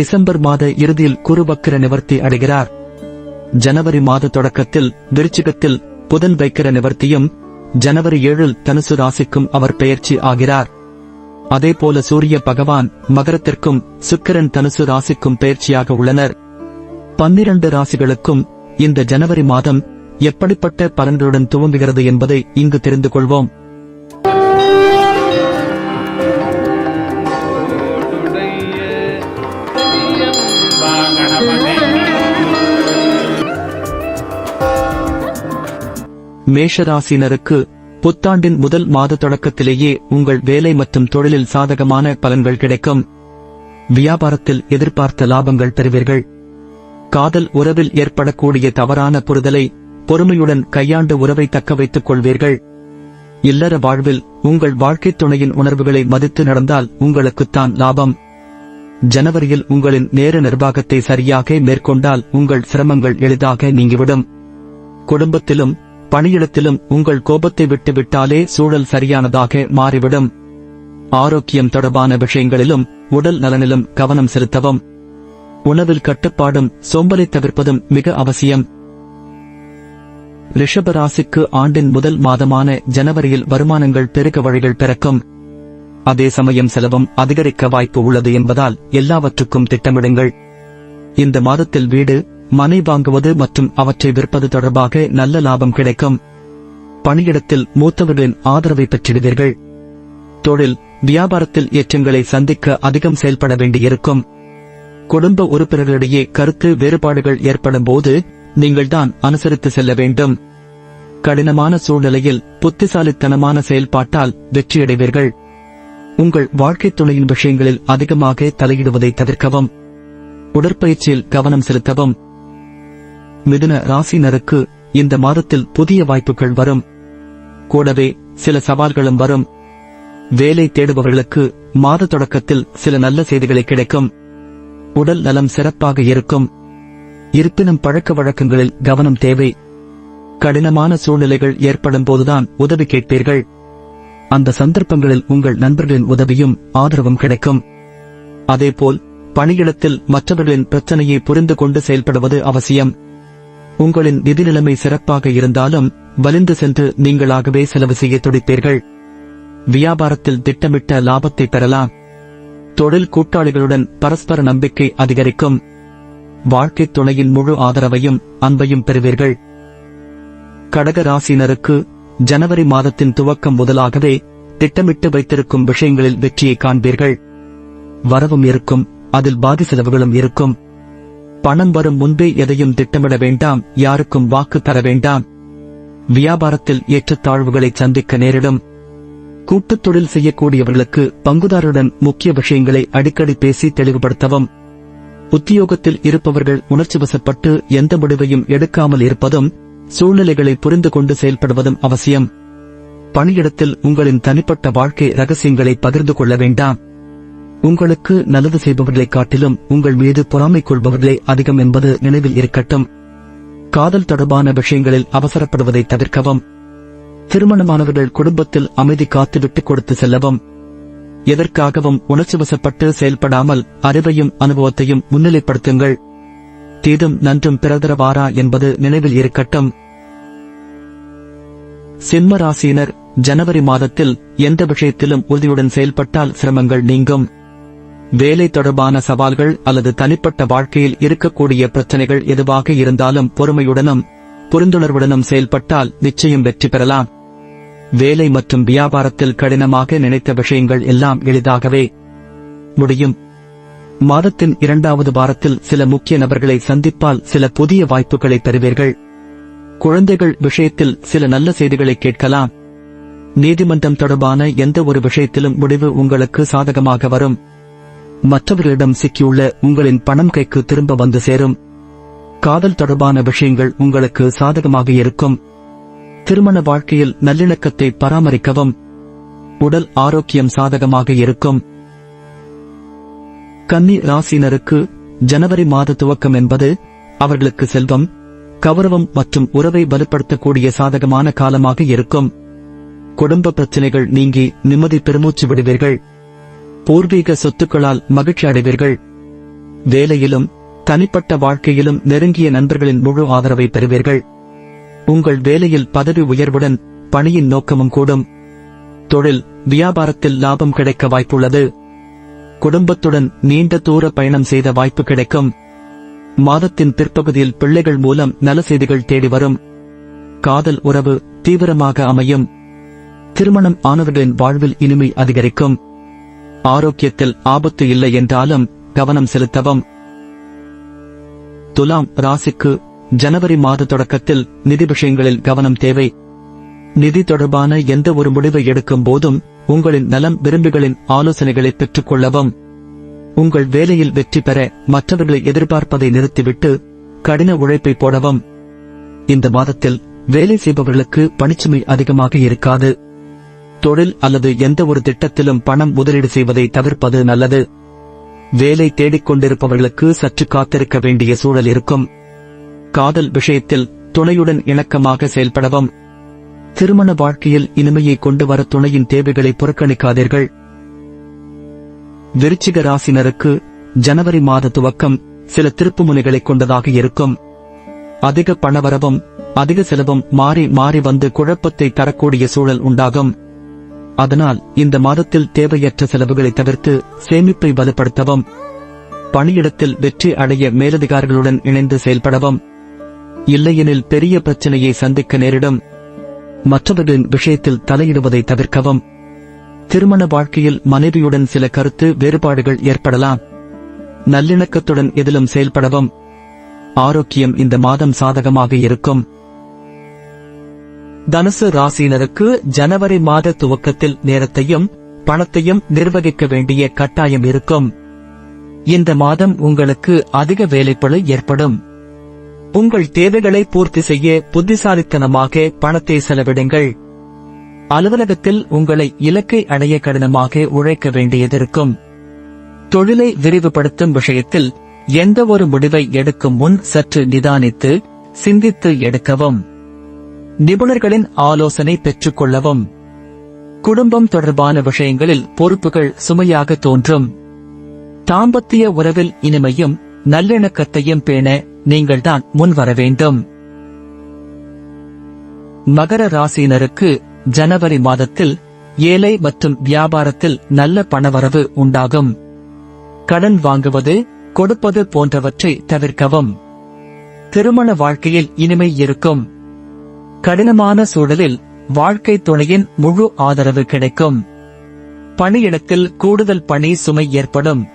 December மாத இறுதியில் குருவக்கிர நிவர்த்தி அடைகிறார். ஜனவரி மாத தொடக்கத்தில் விருச்சிகத்தில் புதன் வைக்கிற நிவர்த்தியும் ஜனவரி ஏழில் தனுசு ராசிக்கும் அவர் பெயர்ச்சி ஆகிறார். அதேபோல சூரிய பகவான் மகரத்திற்கும் சுக்கிரன் தனுசு ராசிக்கும் பெயர்ச்சியாக உள்ளனர். பன்னிரண்டு ராசிகளுக்கும் இந்த ஜனவரி மாதம் எப்படிப்பட்ட பலன்களுடன் துவங்குகிறது என்பதை இங்கு தெரிந்து கொள்வோம். மேஷராசினருக்கு புத்தாண்டின் முதல் மாத தொடக்கத்திலேயே உங்கள் வேலை மற்றும் தொழிலில் சாதகமான பலன்கள் கிடைக்கும். வியாபாரத்தில் எதிர்பார்த்த லாபங்கள் பெறுவீர்கள். காதல் உறவில் ஏற்படக்கூடிய தவறான புரிதலை பொறுமையுடன் கையாண்டு உறவை தக்க வைத்துக் கொள்வீர்கள். இல்லற வாழ்வில் உங்கள் வாழ்க்கைத் துணையின் உணர்வுகளை மதித்து நடந்தால் உங்களுக்குத்தான் லாபம். ஜனவரியில் உங்களின் நேர நிர்வாகத்தை சரியாக மேற்கொண்டால் உங்கள் சிரமங்கள் எளிதாக நீங்கிவிடும். குடும்பத்திலும் பணியிடத்திலும் உங்கள் கோபத்தை விட்டுவிட்டாலே சூழல் சரியானதாக மாறிவிடும். ஆரோக்கியம் தொடர்பான விஷயங்களிலும் உடல் நலனிலும் கவனம் செலுத்தவும். உணவில் கட்டுப்பாடும் சோம்பலை தவிர்ப்பதும் மிக அவசியம். ரிஷபராசிக்கு ஆண்டின் முதல் மாதமான ஜனவரியில் வருமானங்கள் பெருக வழிகள் பிறக்கும். அதே சமயம் செலவும் அதிகரிக்க வாய்ப்பு உள்ளது என்பதால் எல்லாவற்றுக்கும் திட்டமிடுங்கள். இந்த மாதத்தில் வீடு மனை வாங்குவது மற்றும் அவற்றை விற்பது தொடர்பாக நல்ல லாபம் கிடைக்கும். பணியிடத்தில் மூத்தவர்களின் ஆதரவை பெற்றிடுவீர்கள். தொழில் வியாபாரத்தில் ஏற்றங்களை சந்திக்க அதிகம் செயல்பட வேண்டியிருக்கும். குடும்ப உறுப்பினர்களிடையே கருத்து வேறுபாடுகள் ஏற்படும் போது நீங்கள்தான் அனுசரித்து செல்ல வேண்டும். கடினமான சூழ்நிலையில் புத்திசாலித்தனமான செயல்பாட்டால் வெற்றியடைவீர்கள். உங்கள் வாழ்க்கைத் துணையின் விஷயங்களில் அதிகமாக தலையிடுவதை தவிர்க்கவும். உடற்பயிற்சியில் கவனம் செலுத்தவும். மிதுன ராசினருக்கு இந்த மாதத்தில் புதிய வாய்ப்புகள் வரும். கூடவே சில சவால்களும் வரும். வேலை தேடுபவர்களுக்கு மாத தொடக்கத்தில் சில நல்ல செய்திகளை கிடைக்கும். உடல் நலம் சிறப்பாக இருக்கும். இருப்பினும் பழக்க வழக்கங்களில் கவனம் தேவை. கடினமான சூழ்நிலைகள் ஏற்படும் போதுதான் உதவி கேட்பீர்கள். அந்த சந்தர்ப்பங்களில் உங்கள் நண்பர்களின் உதவியும் ஆதரவும் கிடைக்கும். அதேபோல் பணியிடத்தில் மற்றவர்களின் பிரச்சனையை புரிந்து கொண்டு செயல்படுவது அவசியம். உங்களின் நிதி நிலைமை சிறப்பாக இருந்தாலும் வலிந்து சென்று நீங்களாகவே செலவு செய்ய துடிப்பீர்கள். வியாபாரத்தில் திட்டமிட்ட லாபத்தை பெறலாம். தொழில் கூட்டாளிகளுடன் பரஸ்பர நம்பிக்கை அதிகரிக்கும். வாழ்க்கைத் துணையின் முழு ஆதரவையும் அன்பையும் பெறுவீர்கள். கடக ராசியினருக்கு ஜனவரி மாதத்தின் துவக்கம் முதலாகவே திட்டமிட்டு வைத்திருக்கும் விஷயங்களில் வெற்றியை காண்பீர்கள். வரவும் இருக்கும் அதில் பாதி செலவுகளும் இருக்கும். பணம் வரும் முன்பே எதையும் திட்டமிட வேண்டாம் யாருக்கும் வாக்கு தர வேண்டாம். வியாபாரத்தில் ஏற்றத்தாழ்வுகளை சந்திக்க நேரிடும். கூட்டுத் தொழில் செய்யக்கூடியவர்களுக்கு பங்குதாரருடன் முக்கிய விஷயங்களை அடிக்கடி பேசி தெளிவுபடுத்தவும். உத்தியோகத்தில் இருப்பவர்கள் உணர்ச்சிவசப்பட்டு எந்த முடிவையும் எடுக்காமல் இருப்பதும் சூழ்நிலைகளை புரிந்து கொண்டு செயல்படுவதும் அவசியம். பணியிடத்தில் உங்களின் தனிப்பட்ட வாழ்க்கை ரகசியங்களை பகிர்ந்து கொள்ள வேண்டாம். உங்களுக்கு நல்லது செய்பவர்களை காட்டிலும் உங்கள் மீது பொறாமை கொள்பவர்களே அதிகம் என்பது நினைவில் இருக்கட்டும். காதல் தொடர்பான விஷயங்களில் அவசரப்படுவதை தவிர்க்கவும். திருமணமானவர்கள் குடும்பத்தில் அமைதி காத்து விட்டுக் கொடுத்து செல்லவும். எதற்காகவும் உணர்ச்சிவசப்பட்டு செயல்படாமல் அறிவையும் அனுபவத்தையும் முன்னிலைப்படுத்துங்கள். தீதும் நன்றும் பிறதரவாரா என்பது நினைவில் இருக்கட்டும். சிம்ம ராசியினர் ஜனவரி மாதத்தில் எந்த விஷயத்திலும் உறுதியுடன் செயல்பட்டால் சிரமங்கள் நீங்கும். வேலை தொடர்பான சவால்கள் அல்லது தனிப்பட்ட வாழ்க்கையில் இருக்கக்கூடிய பிரச்சனைகள் எதுவாக இருந்தாலும் பொறுமையுடனும் புரிந்துணர்வுடனும் செயல்பட்டால் நிச்சயம் வெற்றி பெறலாம். வேலை மற்றும் வியாபாரத்தில் கடினமாக நினைத்த விஷயங்கள் எல்லாம் எளிதாகவே முடியும். மாதத்தின் இரண்டாவது வாரத்தில் சில முக்கிய நபர்களை சந்திப்பால் சில புதிய வாய்ப்புகளை பெறுவீர்கள். குழந்தைகள் விஷயத்தில் சில நல்ல செய்திகளை கேட்கலாம். நீதிமன்றம் தொடர்பான எந்த ஒரு விஷயத்திலும் முடிவு உங்களுக்கு சாதகமாக வரும். மற்றவர்களிடம் சிக்கியுள்ள உங்களின் பணம் கைக்கு திரும்ப வந்து சேரும். காதல் தொடர்பான விஷயங்கள் உங்களுக்கு சாதகமாக இருக்கும். திருமண வாழ்க்கையில் நல்லிணக்கத்தை பராமரிக்கவும். உடல் ஆரோக்கியம் சாதகமாக இருக்கும். கன்னி ராசினருக்கு ஜனவரி மாத துவக்கம் என்பது அவர்களுக்கு செல்வம் கௌரவம் மற்றும் உறவை வலுப்படுத்தக்கூடிய சாதகமான காலமாக இருக்கும். குடும்ப பிரச்சனைகள் நீங்கி நிம்மதி பெருமூச்சு விடுவீர்கள். பூர்வீக சொத்துக்களால் மகிழ்ச்சி அடைவீர்கள் வேலையிலும் தனிப்பட்ட வாழ்க்கையிலும் நெருங்கிய நண்பர்களின் முழு ஆதரவை பெறுவீர்கள். உங்கள் வேலையில் பதவி உயர்வுடன் பணியின் நோக்கமும் கூடும். தொழில் வியாபாரத்தில் லாபம் கிடைக்க வாய்ப்புள்ளது. குடும்பத்துடன் நீண்ட தூர பயணம் செய்த வாய்ப்பு கிடைக்கும். மாதத்தின் பிற்பகுதியில் பிள்ளைகள் மூலம் நல செய்திகள் தேடி வரும். காதல் உறவு தீவிரமாக அமையும். திருமணம் ஆனவர்களின் வாழ்வில் இனிமை அதிகரிக்கும். ஆரோக்கியத்தில் ஆபத்து இல்லை என்றாலும் கவனம் செலுத்தவும். துலாம் ராசிக்கு ஜனவரி மாத தொடக்கத்தில் நிதி விஷயங்களில் கவனம் தேவை. நிதி தொடர்பான எந்த ஒரு முடிவை எடுக்கும் போதும் உங்களின் நலம் விரும்புகளின் ஆலோசனைகளை பெற்றுக் கொள்ளவும். உங்கள் வேலையில் வெற்றி பெற மற்றவர்களை எதிர்பார்ப்பதை நிறுத்திவிட்டு கடின உழைப்பை போடவும். இந்த மாதத்தில் வேலை செய்பவர்களுக்கு பணிச்சுமை அதிகமாக இருக்காது. தொழில் அல்லது எந்த ஒரு திட்டத்திலும் பணம் முதலீடு செய்வதை தவிர்ப்பது நல்லது. வேலை தேடிக் கொண்டிருப்பவர்களுக்கு சற்று காத்திருக்க வேண்டிய சூழல் இருக்கும். காதல் விஷயத்தில் துணையுடன் இணக்கமாக செயல்படவும். திருமண வாழ்க்கையில் இனிமையை கொண்டு வர துணையின் தேவைகளை புறக்கணிக்காதீர்கள். விருச்சிக ராசினருக்கு ஜனவரி மாத துவக்கம் சில திருப்புமுனைகளை கொண்டதாக இருக்கும். அதிக பணவரவும் அதிக செலவும் மாறி மாறி வந்து குழப்பத்தை தரக்கூடிய சூழல் உண்டாகும். அதனால் இந்த மாதத்தில் தேவையற்ற செலவுகளை தவிர்த்து சேமிப்பை வலுப்படுத்தவும் பணியிடத்தில் வெற்றி அடைய மேலதிகாரிகளுடன் இணைந்து செயல்படவும் இல்லையெனில் பெரிய பிரச்சனையை சந்திக்க நேரிடும் மற்றவர்களின் விஷயத்தில் தலையிடுவதை தவிர்க்கவும் திருமண வாழ்க்கையில் மனைவியுடன் சில கருத்து வேறுபாடுகள் ஏற்படலாம். நல்லிணக்கத்துடன் எதிலும் செயல்படவும் ஆரோக்கியம் இந்த மாதம் சாதகமாக இருக்கும். தனுசு ராசியினருக்கு ஜனவரி மாத துவக்கத்தில் நேரத்தையும் பணத்தையும் நிர்வகிக்க வேண்டிய கட்டாயம் இருக்கும். இந்த மாதம் உங்களுக்கு அதிக வேலைப்பளு ஏற்படும். உங்கள் தேவைகளை பூர்த்தி செய்ய புத்திசாலித்தனமாக பணத்தை செலவிடுங்கள். அலுவலகத்தில் உங்களை இலக்கை அடைய கடினமாக உழைக்க வேண்டியதிருக்கும். தொழிலை விரிவுபடுத்தும் விஷயத்தில் எந்த ஒரு முடிவை எடுக்கும் முன் சற்று நிதானித்து சிந்தித்து எடுக்கவும். நிபுணர்களின் ஆலோசனை பெற்றுக் கொள்ளவும் குடும்பம் தொடர்பான விஷயங்களில் பொறுப்புகள் சுமையாக தோன்றும். தாம்பத்திய உறவில் இனிமையும் நல்லிணக்கத்தையும் பேண நீங்கள்தான் முன்வர வேண்டும். மகர ராசியினருக்கு ஜனவரி மாதத்தில் ஏழை மற்றும் வியாபாரத்தில் நல்ல பணவரவு உண்டாகும். கடன் வாங்குவது கொடுப்பது போன்றவற்றை தவிர்க்கவும். திருமண வாழ்க்கையில் இனிமை இருக்கும். கடினமான சூழலில் வாழ்க்கை துணையின் முழு ஆதரவு கிடைக்கும். பணியிடத்தில் கூடுதல் பணி சுமை ஏற்படும்.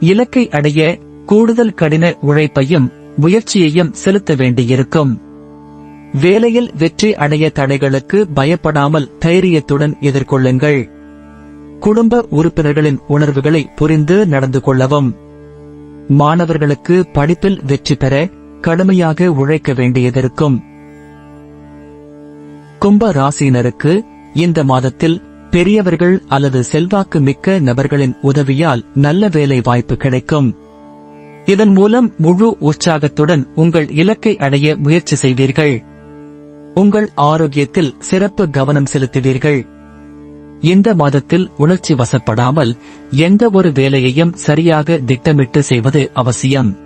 இலக்கை அடைய கூடுதல் கடின உழைப்பையும் முயற்சியையும் செலுத்த வேண்டியிருக்கும். வேலையில் வெற்றி அடைய தடைகளுக்கு பயப்படாமல் தைரியத்துடன் எதிர்கொள்ளுங்கள். குடும்ப உறுப்பினர்களின் உணர்வுகளை புரிந்து நடந்து கொள்ளவும். மாணவர்களுக்கு படிப்பில் வெற்றி பெற கடுமையாக உழைக்க வேண்டியதிருக்கும். கும்ப ராசியினருக்கு இந்த மாதத்தில் பெரியவர்கள் அல்லது செல்வாக்கு மிக்க நபர்களின் உதவியால் நல்ல வேலை வாய்ப்பு கிடைக்கும். இதன் மூலம் முழு உற்சாகத்துடன் உங்கள் இலக்கை அடைய முயற்சி செய்வீர்கள். உங்கள் ஆரோக்கியத்தில் சிறப்பு கவனம் செலுத்துவீர்கள். இந்த மாதத்தில் உணர்ச்சி வசப்படாமல் எந்த ஒரு வேலையையும் சரியாக திட்டமிட்டு செய்வது அவசியம்.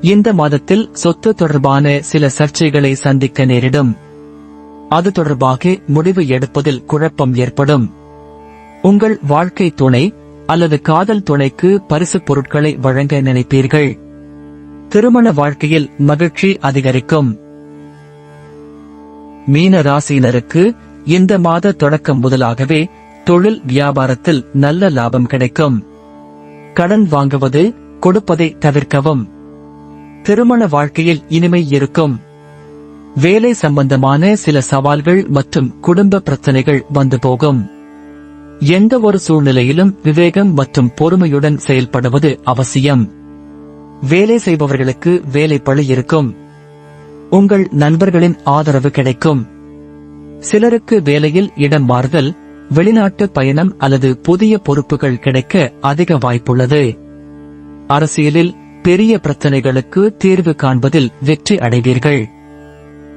இந்த மாதத்தில் சொத்து தொடர்பான சில சர்ச்சைகளை சந்திக்க நேரிடும். அது தொடர்பாக முடிவு எடுப்பதில் குழப்பம் ஏற்படும். உங்கள் வாழ்க்கை துணை அல்லது காதல் துணைக்கு பரிசு பொருட்களை வழங்க நினைப்பீர்கள். திருமண வாழ்க்கையில் மகிழ்ச்சி அதிகரிக்கும். மீன ராசியினருக்கு இந்த மாத தொடக்கம் முதலாகவே தொழில் வியாபாரத்தில் நல்ல லாபம் கிடைக்கும். கடன் வாங்குவது கொடுப்பதை தவிர்க்கவும். திருமண வாழ்க்கையில் இனிமை இருக்கும். வேலை சம்பந்தமான சில சவால்கள் மற்றும் குடும்ப பிரச்சனைகள் வந்து போகும். எந்த ஒரு சூழ்நிலையிலும் விவேகம் மற்றும் பொறுமையுடன் செயல்படுவது அவசியம். வேலை செய்பவர்களுக்கு வேலை பழி இருக்கும். உங்கள் நண்பர்களின் ஆதரவு கிடைக்கும். சிலருக்கு வேலையில் இடம் மாறுதல் வெளிநாட்டு பயணம் அல்லது புதிய பொறுப்புகள் கிடைக்க அதிக வாய்ப்புள்ளது. அரசியலில் பெரிய பிரச்சனைகளுக்கு தீர்வு காண்பதில் வெற்றி அடைவீர்கள்.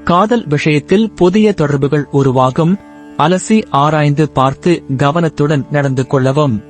காதல் விஷயத்தில் புதிய தொடர்புகள் உருவாகும். அலசி ஆராய்ந்து பார்த்து கவனத்துடன் நடந்து கொள்ளவும்.